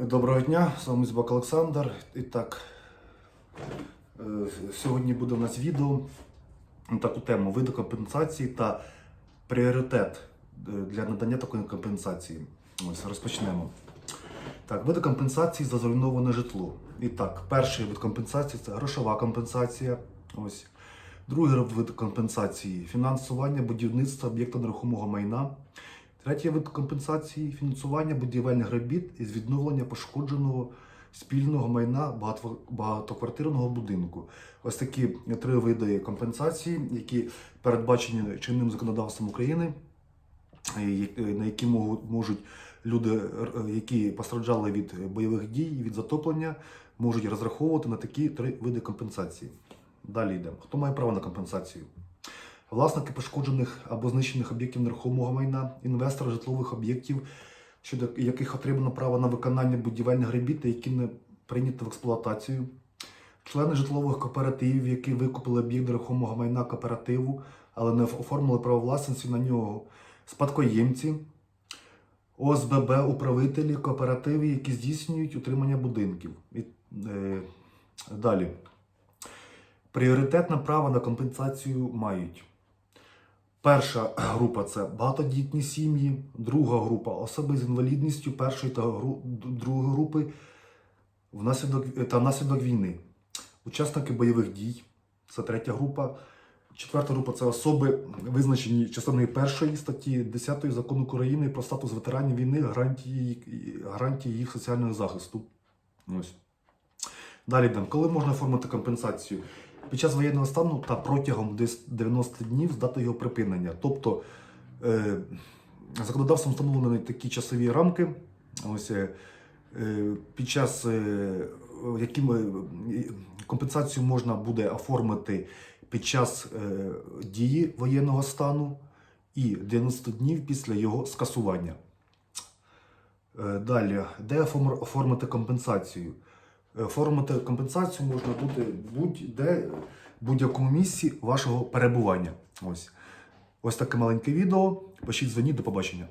Доброго дня, з вами Збак Олександр. І так, е, сьогодні буде у нас відео на таку тему види компенсації та пріоритет е, для надання такої компенсації. Ось розпочнемо. Так, види компенсації за зруйноване житло. І так, перший вид компенсації це грошова компенсація. Ось. Другий вид компенсації фінансування будівництва об'єкта нерухомого майна. Третій вид компенсації фінансування будівельних робіт із відновлення пошкодженого спільного майна багато- багатоквартирного будинку. Ось такі три види компенсації, які передбачені чинним законодавством України, е, на які можуть- можуть люди, е, які постраждали від бойових дій, від затоплення, можуть розраховувати на такі три види компенсації. Далі йдемо. Хто має право на компенсацію? Власники пошкоджених або знищених об'єктів нерухомого майна, інвестори житлових об'єктів, щодо яких отримано право на виконання будівельних робіт, які не прийняті в експлуатацію, члени житлових кооперативів, які викупили об'єкт нерухомого майна кооперативу, але не оформили право власності на нього, спадкоємці, ОСББ, управителі, кооперативи, які здійснюють утримання будинків. І, е, далі. Пріоритетне право на компенсацію мають. Перша група це багатодітні сім'ї, друга група особи з інвалідністю першої та другої групи внаслідок, та внаслідок війни, учасники бойових дій, це третя група. Четверта група це особи, визначені частиною першої статті 10 закону України про статус ветеранів війни, гарантії, гарантії їх соціального захисту. Ось. Далі йдемо. Коли можна оформити компенсацію? Під час воєнного стану та протягом десь 90 днів з дати його припинення. Тобто е, законодавством встановлені такі часові рамки, ось, е, е, під час е, яким е, компенсацію можна буде оформити під час е, дії воєнного стану і 90 днів після його скасування. Е, Далі, де оформити компенсацію? Оформити компенсацію можна буде будь-де, будь-якому місці вашого перебування. Ось. Ось таке маленьке відео. Пишіть дзвоніть, до побачення.